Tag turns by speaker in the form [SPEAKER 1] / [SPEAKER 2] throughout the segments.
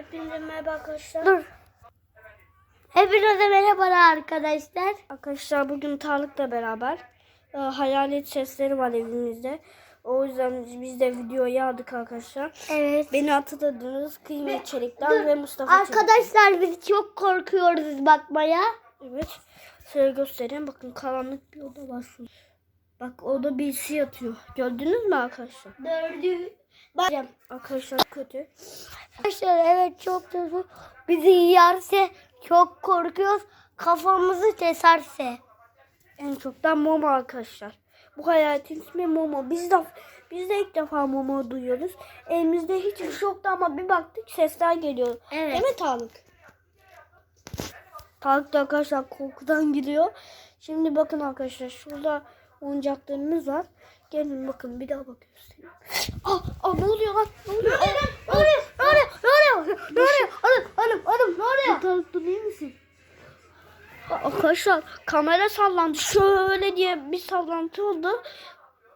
[SPEAKER 1] Hepinize merhaba arkadaşlar.
[SPEAKER 2] Dur. Hepinize merhaba arkadaşlar.
[SPEAKER 1] Arkadaşlar bugün Tarık'la beraber e, hayalet sesleri var evimizde. O yüzden biz de videoyu aldık arkadaşlar.
[SPEAKER 2] Evet.
[SPEAKER 1] Beni hatırladınız Kıymet Çelik'ten ve Mustafa Çelik.
[SPEAKER 2] Arkadaşlar biz çok korkuyoruz bakmaya.
[SPEAKER 1] Evet. Şöyle göstereyim. Bakın karanlık bir oda var. Bak orada birisi yatıyor. Gördünüz mü arkadaşlar?
[SPEAKER 2] Dördü. Bak.
[SPEAKER 1] Arkadaşlar kötü.
[SPEAKER 2] Arkadaşlar evet çok kötü. Bizi yerse çok korkuyoruz. Kafamızı keserse.
[SPEAKER 1] En çok da Momo arkadaşlar. Bu hayaletin ismi Momo. Biz de biz de ilk defa Momo duyuyoruz. Elimizde hiçbir şey yoktu ama bir baktık sesler geliyor.
[SPEAKER 2] Evet.
[SPEAKER 1] Değil mi Tarık? Tarık da arkadaşlar korkudan gidiyor. Şimdi bakın arkadaşlar şurada oyuncaklarımız var. Gelin bakın bir daha bakıyoruz. Ah, ah ne oluyor lan? Ne oluyor? Ah,
[SPEAKER 2] Ne oluyor? Ne oluyor? Ne oluyor? Ne oluyor? Hanım, hanım, hanım ne oluyor?
[SPEAKER 1] Dur iyi misin? Arkadaşlar kamera sallandı. Şöyle diye bir sallantı oldu.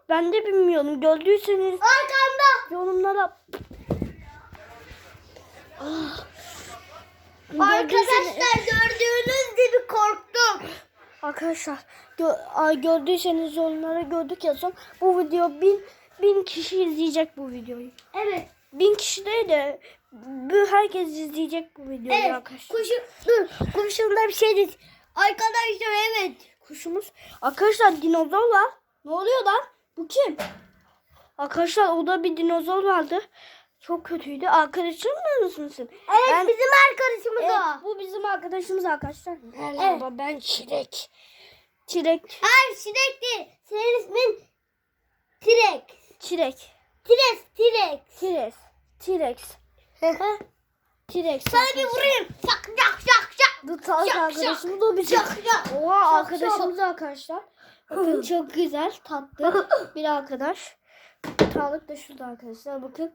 [SPEAKER 1] Ben de bilmiyorum. Gördüyseniz
[SPEAKER 2] Arkanda.
[SPEAKER 1] yorumlara Gördüyseniz-
[SPEAKER 2] Arkadaşlar gördüğünüz gibi korktum.
[SPEAKER 1] Arkadaşlar gö- ay, gördüyseniz yorumlara gördük yazın. Bu video bin, bin kişi izleyecek bu videoyu.
[SPEAKER 2] Evet.
[SPEAKER 1] Bin kişi değil de bu herkes izleyecek bu videoyu
[SPEAKER 2] Evet.
[SPEAKER 1] arkadaşlar.
[SPEAKER 2] Kuşu, dur. Kuşumda bir şey değil. Arkadaşlar evet.
[SPEAKER 1] Kuşumuz. Arkadaşlar dinozor var. Ne oluyor lan? Bu kim? Arkadaşlar orada bir dinozor vardı. Çok kötüydü. Arkadaşın mı mısın?
[SPEAKER 2] Evet
[SPEAKER 1] Ben-
[SPEAKER 2] bizim arkadaşımız
[SPEAKER 1] Evet,
[SPEAKER 2] o.
[SPEAKER 1] bu bizim arkadaşımız arkadaşlar.
[SPEAKER 2] Merhaba,
[SPEAKER 1] ben Çilek. Çilek.
[SPEAKER 2] Hayır Şirek değil. Senin ismin Tirek. Tirek.
[SPEAKER 1] T-Rex. T-Rex. T-Rex.
[SPEAKER 2] Sana bir vurayım. Şak şak şak şak.
[SPEAKER 1] Bu Tarık
[SPEAKER 2] Şak,
[SPEAKER 1] arkadaşımız o bizim.
[SPEAKER 2] Şak.
[SPEAKER 1] Oha arkadaşımız arkadaşlar. Bakın çok güzel tatlı bir arkadaş. Tarık da şurada arkadaşlar. Bakın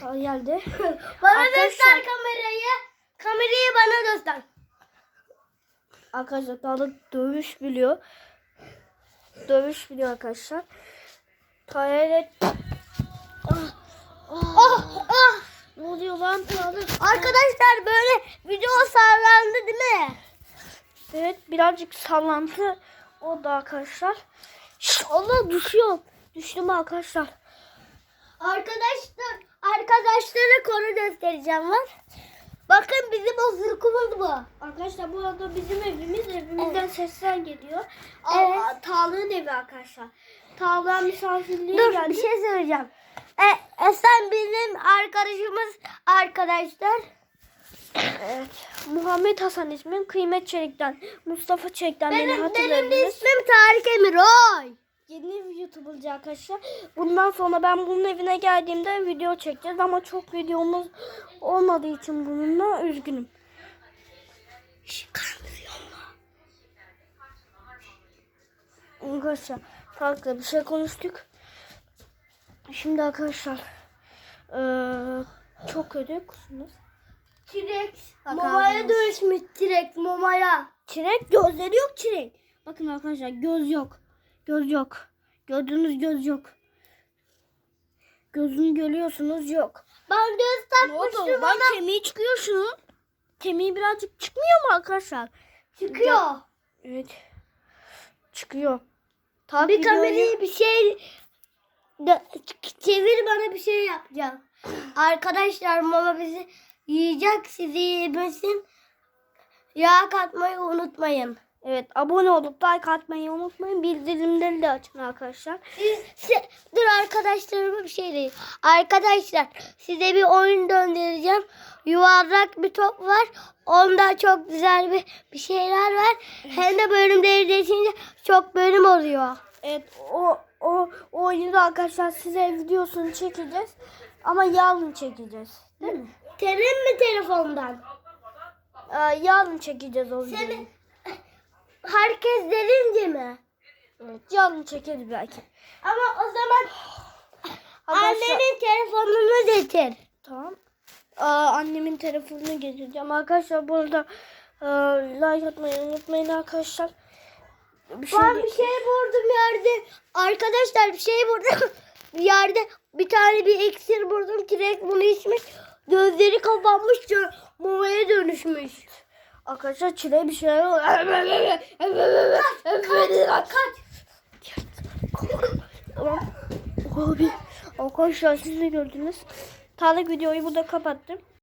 [SPEAKER 1] geldi.
[SPEAKER 2] Bana
[SPEAKER 1] Arkadaşlar-
[SPEAKER 2] göster kamerayı. Kamerayı bana göster.
[SPEAKER 1] Arkadaşlar Tarık dövüş biliyor. Dövüş biliyor arkadaşlar. Tarık
[SPEAKER 2] Oh, oh.
[SPEAKER 1] ne oluyor lan?
[SPEAKER 2] Arkadaşlar böyle video sallandı değil mi?
[SPEAKER 1] Evet birazcık sallantı oldu arkadaşlar. Şş, Allah düşüyor. Düştüm arkadaşlar.
[SPEAKER 2] Arkadaşlar, arkadaşlara konu göstereceğim var. Bakın bizim o zırkumuz bu.
[SPEAKER 1] Arkadaşlar bu arada bizim evimiz evimizden sesler geliyor.
[SPEAKER 2] Evet.
[SPEAKER 1] Aa, Tağla'nın evi arkadaşlar. Tağla misafirliğe
[SPEAKER 2] Dur
[SPEAKER 1] geldi.
[SPEAKER 2] bir şey söyleyeceğim. E, e, sen bizim arkadaşımız arkadaşlar.
[SPEAKER 1] Evet. Muhammed Hasan ismim. Kıymet Çelik'ten. Mustafa Çelik'ten beni
[SPEAKER 2] Benim, benim de ismim Tarık Emiroy.
[SPEAKER 1] Yeni YouTuber'cı arkadaşlar. Bundan sonra ben bunun evine geldiğimde video çekeceğiz ama çok videomuz olmadığı için bununla üzgünüm. Mu? Arkadaşlar farklı bir şey konuştuk. Şimdi arkadaşlar eee, çok kötü kusunuz. Bak
[SPEAKER 2] Momaya dönüşmüş T-Rex Momaya.
[SPEAKER 1] Çilek gözleri yok çilek. Bakın arkadaşlar göz yok. Göz yok. Gördüğünüz göz yok. Gözünü görüyorsunuz yok.
[SPEAKER 2] Ben göz
[SPEAKER 1] Ne oldu?
[SPEAKER 2] takmıştım
[SPEAKER 1] Lan
[SPEAKER 2] ama
[SPEAKER 1] kemiği çıkıyor şunun. Kemiği birazcık çıkmıyor mu arkadaşlar?
[SPEAKER 2] çıkıyor.
[SPEAKER 1] Evet. Çıkıyor. Tabii
[SPEAKER 2] Bir kamerayı bir şey çevir bana bir şey yapacağım. Arkadaşlar mama bizi yiyecek sizi yemesin. Yağ katmayı unutmayın.
[SPEAKER 1] Evet abone olup like atmayı unutmayın. Bildirimleri de açın arkadaşlar.
[SPEAKER 2] Siz, siz- dur arkadaşlarıma bir şey diyeyim. Arkadaşlar size bir oyun döndüreceğim. Yuvarlak bir top var. Onda çok güzel bir, bir şeyler var. Hem de bölümleri değişince çok bölüm oluyor.
[SPEAKER 1] Evet o o o oyunu da arkadaşlar size videosunu çekeceğiz. Ama yarın çekeceğiz. Değil mi?
[SPEAKER 2] Senin mi telefondan?
[SPEAKER 1] Ee, yarın çekeceğiz o videoyu.
[SPEAKER 2] Senin herkes derince mi?
[SPEAKER 1] Evet, yarın çekeriz belki.
[SPEAKER 2] Ama o zaman
[SPEAKER 1] Arkadaşlar,
[SPEAKER 2] annenin telefonunu getir.
[SPEAKER 1] Tamam. Aa, annemin telefonunu getireceğim. Arkadaşlar bu arada e, like atmayı unutmayın arkadaşlar bir.
[SPEAKER 2] Ben bir şey vurdum yerde. Arkadaşlar bir şey vurdum yerde. Bir tane bir iksir vurdum. Direkt bunu içmiş. Gözleri kapanmış. Mamaya dönüşmüş.
[SPEAKER 1] Arkadaşlar çile bir şey yok. Kaç, kaç, kaç. Tamam. Arkadaşlar siz de gördünüz. Tarık videoyu burada kapattım.